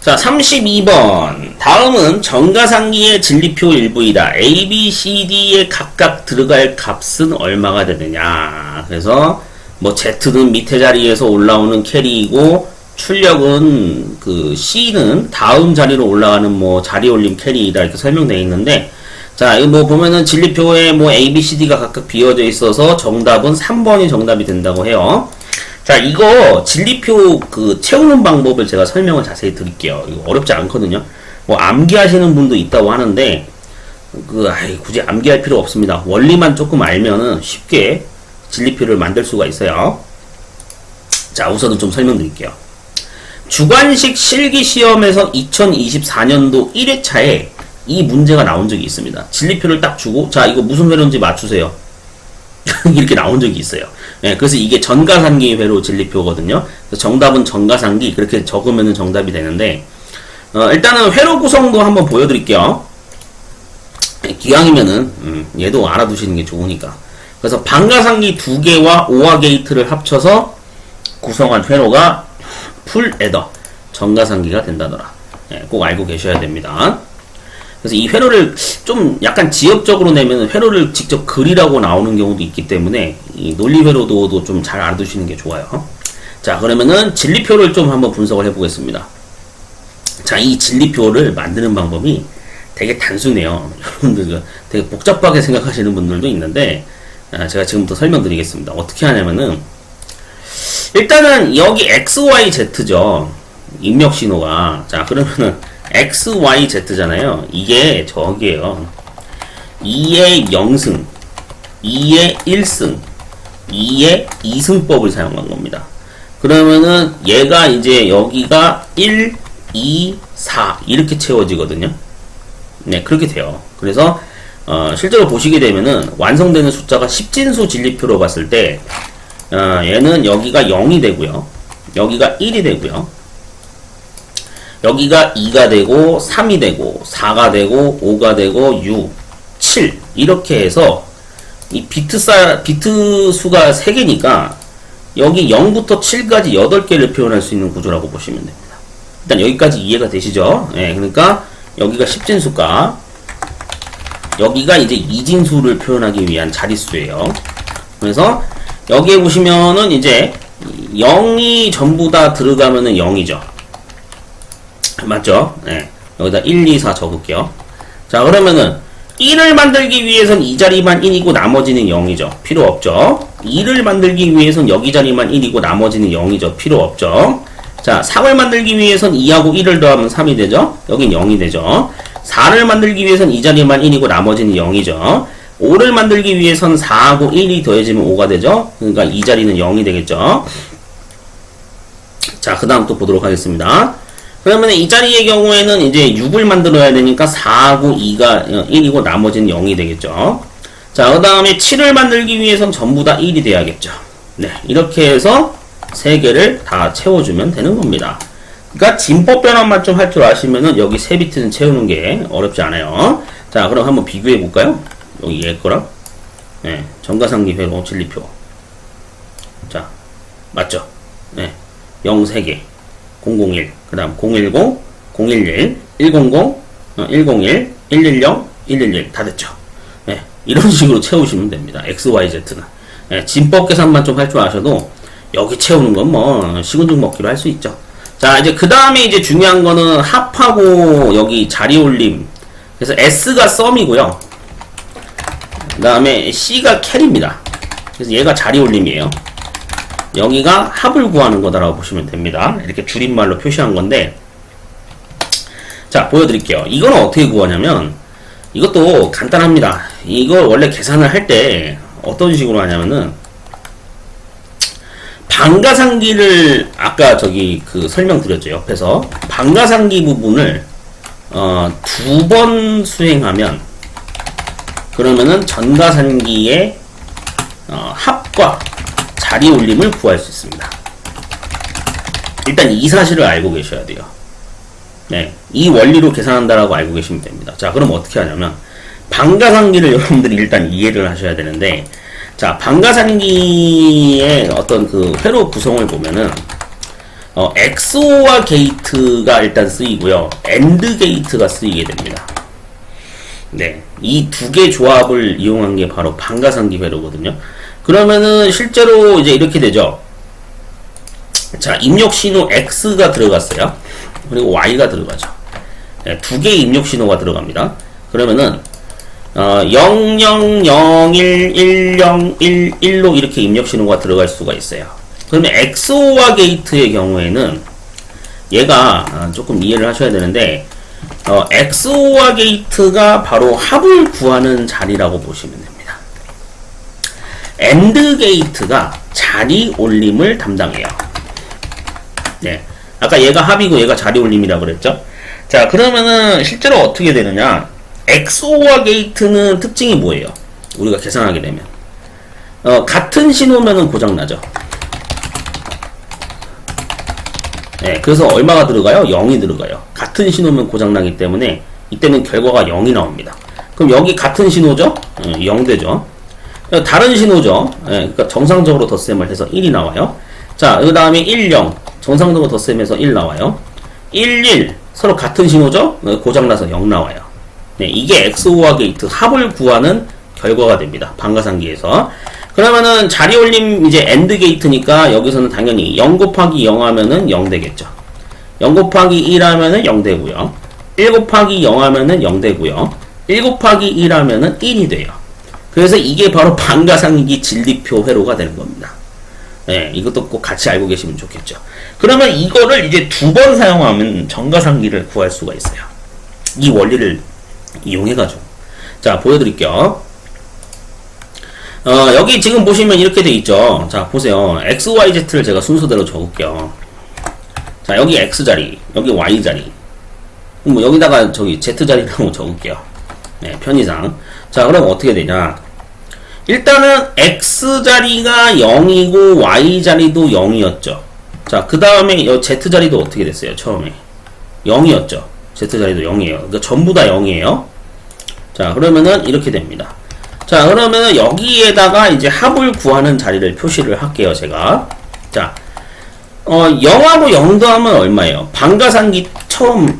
자, 32번. 다음은 정가상기의 진리표 일부이다. A, B, C, D에 각각 들어갈 값은 얼마가 되느냐. 그래서 뭐 Z는 밑에 자리에서 올라오는 캐리이고 출력은 그 C는 다음 자리로 올라가는 뭐 자리 올림 캐리이다 이렇게 설명되어 있는데 자, 이거 뭐 보면은 진리표에 뭐 A, B, C, D가 각각 비어져 있어서 정답은 3번이 정답이 된다고 해요. 자, 이거 진리표 그 채우는 방법을 제가 설명을 자세히 드릴게요. 이거 어렵지 않거든요. 뭐 암기하시는 분도 있다고 하는데 그 아이 굳이 암기할 필요 없습니다. 원리만 조금 알면은 쉽게 진리표를 만들 수가 있어요. 자, 우선은 좀 설명드릴게요. 주관식 실기 시험에서 2024년도 1회차에 이 문제가 나온 적이 있습니다. 진리표를 딱 주고 자, 이거 무슨 회로인지 맞추세요. 이렇게 나온 적이 있어요. 예, 그래서 이게 전가상기 회로 진리표거든요. 정답은 전가상기 그렇게 적으면 정답이 되는데 어, 일단은 회로 구성도 한번 보여드릴게요. 예, 기왕이면은 음, 얘도 알아두시는 게 좋으니까. 그래서 방가상기 두 개와 오화 게이트를 합쳐서 구성한 회로가 풀 에더 전가상기가 된다더라. 예, 꼭 알고 계셔야 됩니다. 그래서 이 회로를 좀 약간 지역적으로 내면 회로를 직접 그리라고 나오는 경우도 있기 때문에 이 논리 회로도도 좀 잘 알아두시는 게 좋아요. 자, 그러면은 진리표를 좀 한번 분석을 해보겠습니다. 자, 이 진리표를 만드는 방법이 되게 단순해요. 여러분들 그 되게 복잡하게 생각하시는 분들도 있는데 아, 제가 지금부터 설명드리겠습니다. 어떻게 하냐면은 일단은 여기 x, y, z죠. 입력 신호가 자 그러면은 x, y, z잖아요. 이게 저기에요. 2의 0승, 2의 1승, 2의 2승법을 사용한 겁니다. 그러면은 얘가 이제 여기가 1, 2, 4 이렇게 채워지거든요. 네, 그렇게 돼요. 그래서 어, 실제로 보시게 되면은 완성되는 숫자가 10진수 진리표로 봤을 때 어, 얘는 여기가 0이 되고요. 여기가 1이 되고요. 여기가 2가 되고 3이 되고 4가 되고 5가 되고 6, 7 이렇게 해서 이 비트 사 비트 수가 3개니까 여기 0부터 7까지 8개를 표현할 수 있는 구조라고 보시면 됩니다. 일단 여기까지 이해가 되시죠? 예, 그러니까 여기가 10진수가 여기가 이제 이진수를 표현하기 위한 자릿수예요. 그래서 여기에 보시면은 이제 0이 전부 다 들어가면은 0이죠. 맞죠? 네. 여기다 1, 2, 4 적을게요. 자, 그러면은 1을 만들기 위해선 이 자리만 1이고 나머지는 0이죠. 필요 없죠. 2를 만들기 위해선 여기 자리만 1이고 나머지는 0이죠. 필요 없죠. 자, 3을 만들기 위해선 2하고 1을 더하면 3이 되죠. 여긴 0이 되죠. 4를 만들기 위해선 이 자리만 1이고 나머지는 0이죠. 5를 만들기 위해선 4하고 1이 더해지면 5가 되죠. 그러니까 이 자리는 0이 되겠죠. 자, 그 다음 또 보도록 하겠습니다. 그러면 이 자리의 경우에는 이제 6을 만들어야 되니까 4하고 2가 1이고 나머지는 0이 되겠죠. 자, 그 다음에 7을 만들기 위해선 전부 다 1이 돼야겠죠. 네, 이렇게 해서 3개를 다 채워주면 되는 겁니다. 그러니까 진법 변환만 좀 할 줄 아시면은 여기 세 비트는 채우는 게 어렵지 않아요. 자, 그럼 한번 비교해 볼까요? 여기 얘 거랑. 네, 정가상기 회로 진리표. 자, 맞죠? 네, 0 3개. 001, 그 다음 010, 011, 100, 어, 101, 110, 111. 다 됐죠? 네, 이런 식으로 채우시면 됩니다. X, Y, Z는. 네, 진법 계산만 좀 할 줄 아셔도 여기 채우는 건뭐 시군죽 먹기로 할 수 있죠. 자, 이제 그 다음에 이제 중요한 거는 합하고 여기 자리 올림. 그래서 S가 썸이고요. 그 다음에 C가 캐리입니다. 그래서 얘가 자리 올림이에요. 여기가 합을 구하는 거다라고 보시면 됩니다. 이렇게 줄임말로 표시한 건데, 자, 보여드릴게요. 이건 어떻게 구하냐면, 이것도 간단합니다. 이걸 원래 계산을 할 때 어떤 식으로 하냐면은, 방가상기를 아까 저기 그 설명드렸죠 옆에서 방가상기 부분을 어, 두 번 수행하면 그러면은 전가상기의 어, 합과 자리 올림을 구할 수 있습니다. 일단 이 사실을 알고 계셔야 돼요. 네, 이 원리로 계산한다라고 알고 계시면 됩니다. 자, 그럼 어떻게 하냐면 방가상기를 여러분들이 일단 이해를 하셔야 되는데 자, 방가상기의 어떤 그 회로 구성을 보면은, 어, XOR 게이트가 일단 쓰이고요. AND 게이트가 쓰이게 됩니다. 네. 이 두 개 조합을 이용한 게 바로 방가상기 회로거든요. 그러면은 실제로 이제 이렇게 되죠. 자, 입력 신호 X가 들어갔어요. 그리고 Y가 들어가죠. 네, 두 개의 입력 신호가 들어갑니다. 그러면은 어, 0001 1011로 이렇게 입력 신호가 들어갈 수가 있어요. 그러면 XOR 게이트의 경우에는 얘가 아, 조금 이해를 하셔야 되는데 어, XOR 게이트가 바로 합을 구하는 자리라고 보시면 됩니다. AND 게이트가 자리 올림을 담당해요. 네. 아까 얘가 합이고 얘가 자리 올림이라고 그랬죠? 자, 그러면은 실제로 어떻게 되느냐? XOR 게이트는 특징이 뭐예요? 우리가 계산하게 되면. 어, 같은 신호면은 고장나죠. 네, 그래서 얼마가 들어가요? 0이 들어가요. 같은 신호면 고장나기 때문에 이때는 결과가 0이 나옵니다. 그럼 여기 같은 신호죠? 네, 0 되죠. 다른 신호죠. 네, 그러니까 정상적으로 덧셈을 해서 1이 나와요. 자, 그 다음에 1, 0. 정상적으로 덧셈해서 1 나와요. 1, 1. 서로 같은 신호죠? 네, 고장나서 0 나와요. 네, 이게 XOR 게이트 합을 구하는 결과가 됩니다. 방가상기에서. 그러면은 자리 올림 이제 AND 게이트니까 여기서는 당연히 0 곱하기 0 하면은 0 되겠죠. 0 곱하기 1 하면은 0 되고요. 1 곱하기 0 하면은 0 되고요. 1 곱하기 1 하면은 1이 돼요. 그래서 이게 바로 방가상기 진리표 회로가 되는 겁니다. 네, 이것도 꼭 같이 알고 계시면 좋겠죠. 그러면 이거를 이제 두 번 사용하면 정가상기를 구할 수가 있어요. 이 원리를 이용해가지고. 자, 보여드릴게요. 어, 여기 지금 보시면 이렇게 돼 있죠. 자, 보세요. X, Y, Z를 제가 순서대로 적을게요. 자, 여기 X 자리, 여기 Y 자리. 뭐, 여기다가 저기 Z 자리라고 적을게요. 네, 편의상. 자, 그럼 어떻게 되냐. 일단은 X 자리가 0이고 Y 자리도 0이었죠. 자, 그 다음에 Z 자리도 어떻게 됐어요? 처음에. 0이었죠. Z 자리도 0이에요. 그러니까 전부 다 0이에요. 자, 그러면은 이렇게 됩니다. 자, 그러면은 여기에다가 이제 합을 구하는 자리를 표시를 할게요, 제가. 자, 어, 0하고 0 더하면 얼마예요? 방가상기 처음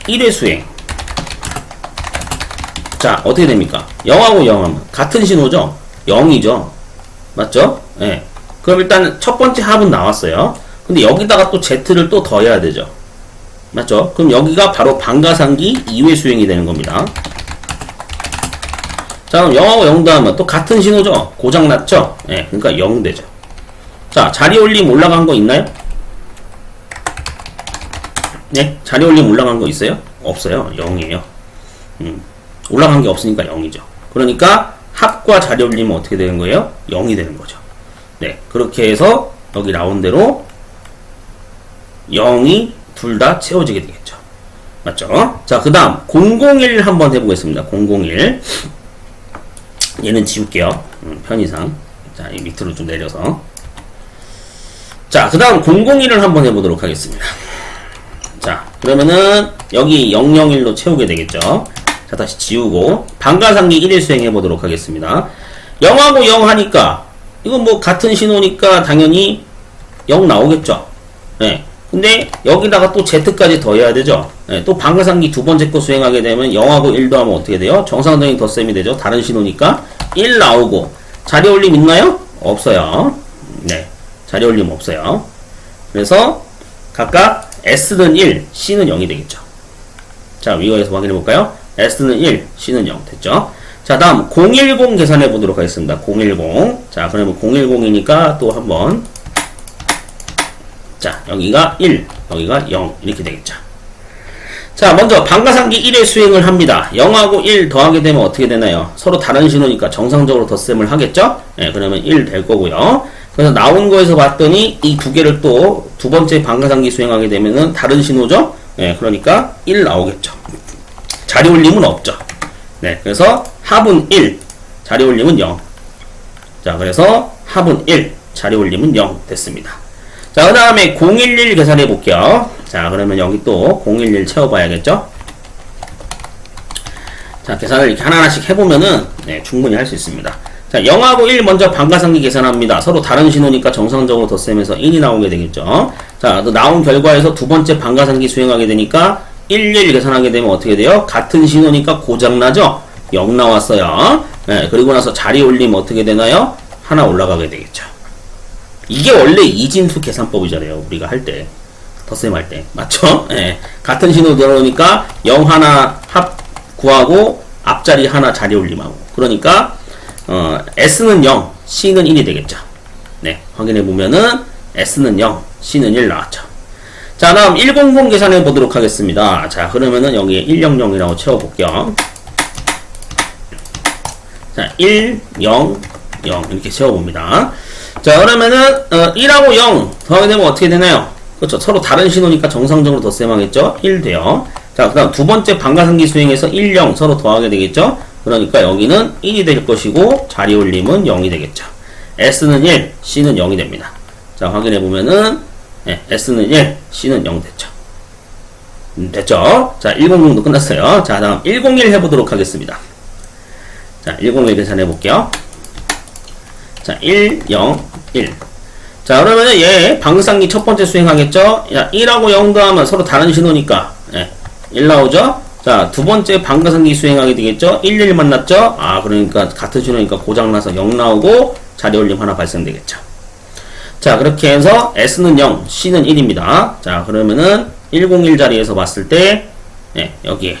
1회 수행. 자, 어떻게 됩니까? 0하고 0 하면 같은 신호죠? 0이죠? 맞죠? 예. 네. 그럼 일단 첫 번째 합은 나왔어요. 근데 여기다가 또 Z를 또 더해야 되죠. 맞죠? 그럼 여기가 바로 방가상기 2회 수행이 되는 겁니다. 자, 그럼 0하고 0 더하면 또 같은 신호죠? 고장났죠? 예, 네, 그러니까 0 되죠. 자, 자리 올림 올라간 거 있나요? 네? 자리 올림 올라간 거 있어요? 없어요. 0이에요. 음, 올라간 게 없으니까 0이죠. 그러니까 합과 자리 올리면 어떻게 되는 거예요? 0이 되는 거죠. 네, 그렇게 해서 여기 나온 대로 0이 둘 다 채워지게 되겠죠. 맞죠? 자, 그 다음 001 한번 해보겠습니다. 001 얘는 지울게요. 음, 편의상. 자, 이 밑으로 좀 내려서. 자, 그 다음 001을 한번 해보도록 하겠습니다. 자, 그러면은 여기 001로 채우게 되겠죠. 자, 다시 지우고 방가상기 1일 수행해 보도록 하겠습니다. 0하고 0 하니까 이건 뭐 같은 신호니까 당연히 0 나오겠죠. 네. 근데 여기다가 또 Z까지 더해야 되죠. 네, 또 방가상기 두 번째 거 수행하게 되면 0하고 1도 하면 어떻게 돼요? 정상적인 덧셈이 되죠. 다른 신호니까 1 나오고 자리 올림 있나요? 없어요. 네, 자리 올림 없어요. 그래서 각각 S는 1, C는 0이 되겠죠. 자, 위거에서 확인해 볼까요? S는 1, C는 0 됐죠. 자, 다음 010 계산해 보도록 하겠습니다. 010. 자, 그러면 010이니까 또 한번 자, 여기가 1, 여기가 0 이렇게 되겠죠. 자, 먼저 방가상기 1의 수행을 합니다. 0하고 1 더하게 되면 어떻게 되나요? 서로 다른 신호니까 정상적으로 덧셈을 하겠죠? 네, 그러면 1 될 거고요. 그래서 나온 거에서 봤더니 이 두 개를 또 두 번째 방가상기 수행하게 되면은 다른 신호죠? 네, 그러니까 1 나오겠죠. 자리 올림은 없죠. 네, 그래서 합은 1, 자리 올림은 0. 자, 그래서 합은 1, 자리 올림은 0 됐습니다. 자, 그 다음에 011 계산해 볼게요. 자, 그러면 여기 또 011 채워봐야겠죠? 자, 계산을 이렇게 하나하나씩 해보면은, 네, 충분히 할 수 있습니다. 자, 0하고 1 먼저 반가상기 계산합니다. 서로 다른 신호니까 정상적으로 덧셈해서 1이 나오게 되겠죠. 자, 또 나온 결과에서 두 번째 반가상기 수행하게 되니까 1, 1 계산하게 되면 어떻게 돼요? 같은 신호니까 고장나죠? 0 나왔어요. 네, 그리고 나서 자리 올리면 어떻게 되나요? 하나 올라가게 되겠죠. 이게 원래 이진수 계산법이잖아요. 우리가 할 때. 덧셈 할 때. 맞죠? 예. 같은 신호 들어오니까 0 하나 합 구하고 앞자리 하나 자리 올림하고. 그러니까 어, S는 0, C는 1이 되겠죠. 네. 확인해 보면은 S는 0, C는 1 나왔죠. 자, 다음 100 계산해 보도록 하겠습니다. 자, 그러면은 여기에 100이라고 채워 볼게요. 자, 1, 0, 0 이렇게 세워봅니다. 자, 그러면은 어, 1하고 0 더하게 되면 어떻게 되나요? 그렇죠. 서로 다른 신호니까 정상적으로 덧셈하겠죠? 1 돼요. 자, 그 다음 두 번째 반가상기 수행해서 1, 0 서로 더하게 되겠죠? 그러니까 여기는 1이 될 것이고 자리 올림은 0이 되겠죠. S는 1, C는 0이 됩니다. 자, 확인해 보면은 네, S는 1, C는 0 됐죠. 음, 됐죠? 자, 100도 끝났어요. 자, 다음 101 해보도록 하겠습니다. 자, 101 계산해 볼게요. 자, 1, 0, 1. 자, 그러면은 얘 방상기 첫 번째 수행하겠죠? 야, 1하고 0 더하면 서로 다른 신호니까 예, 1 나오죠? 자, 두 번째 방가상기 수행하게 되겠죠? 1, 1 만났죠? 아, 그러니까 같은 신호니까 고장나서 0 나오고 자리 올림 하나 발생되겠죠. 자, 그렇게 해서 S는 0, C는 1입니다. 자, 그러면은 101 자리에서 봤을 때 예, 여기에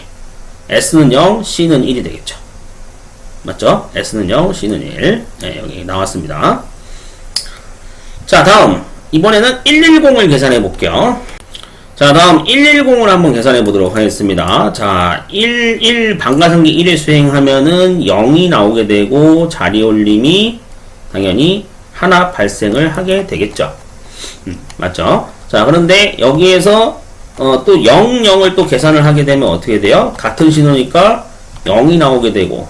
S는 0, C는 1이 되겠죠. 맞죠? S는 0, C는 1. 네, 여기 나왔습니다. 자, 다음. 이번에는 110을 계산해 볼게요. 자, 다음 110을 한번 계산해 보도록 하겠습니다. 자, 1, 1, 방가상기 1을 수행하면은 0이 나오게 되고, 자리 올림이 당연히 하나 발생을 하게 되겠죠. 음, 맞죠? 자, 그런데 여기에서 어, 또 0, 0을 또 계산을 하게 되면 어떻게 돼요? 같은 신호니까 0이 나오게 되고,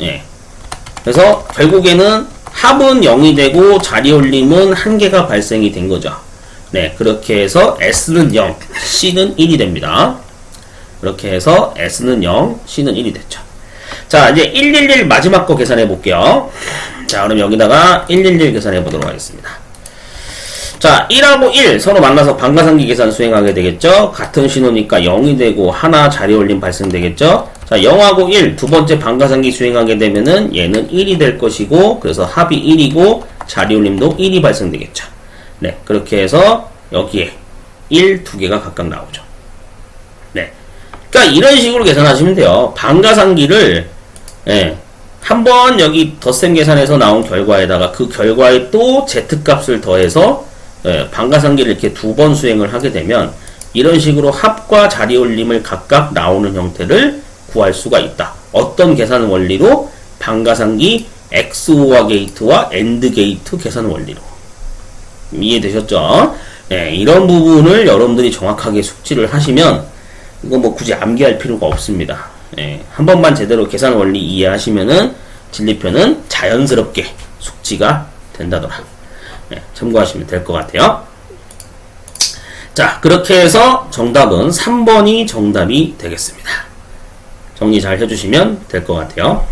예. 그래서 결국에는 합은 0이 되고 자리 올림은 한 개가 발생이 된 거죠. 네, 그렇게 해서 S는 0, C는 1이 됩니다. 그렇게 해서 S는 0, C는 1이 됐죠. 자, 이제 111 마지막 거 계산해 볼게요. 자, 그럼 여기다가 111 계산해 보도록 하겠습니다. 자, 1하고 1 서로 만나서 반가상기 계산 수행하게 되겠죠? 같은 신호니까 0이 되고 하나 자리 올림 발생되겠죠? 자, 0하고 1 두 번째 반가상기 수행하게 되면은 얘는 1이 될 것이고 그래서 합이 1이고 자리 올림도 1이 발생되겠죠. 네, 그렇게 해서 여기에 1 두 개가 각각 나오죠. 네. 그러니까 이런 식으로 계산하시면 돼요. 반가상기를 예. 한 번 여기 덧셈 계산에서 나온 결과에다가 그 결과에 또 Z값을 더해서 예, 반가상기를 이렇게 두 번 수행을 하게 되면 이런 식으로 합과 자리 올림을 각각 나오는 형태를 구할 수가 있다. 어떤 계산 원리로? 반가상기 XOR 게이트와 AND 게이트 계산 원리로. 이해되셨죠? 네, 이런 부분을 여러분들이 정확하게 숙지를 하시면 이거 뭐 굳이 암기할 필요가 없습니다. 예, 한 번만 제대로 계산 원리 이해하시면은 진리표는 자연스럽게 숙지가 된다더라. 네, 참고하시면 될 것 같아요. 자, 그렇게 해서 정답은 3번이 정답이 되겠습니다. 정리 잘 해주시면 될 것 같아요.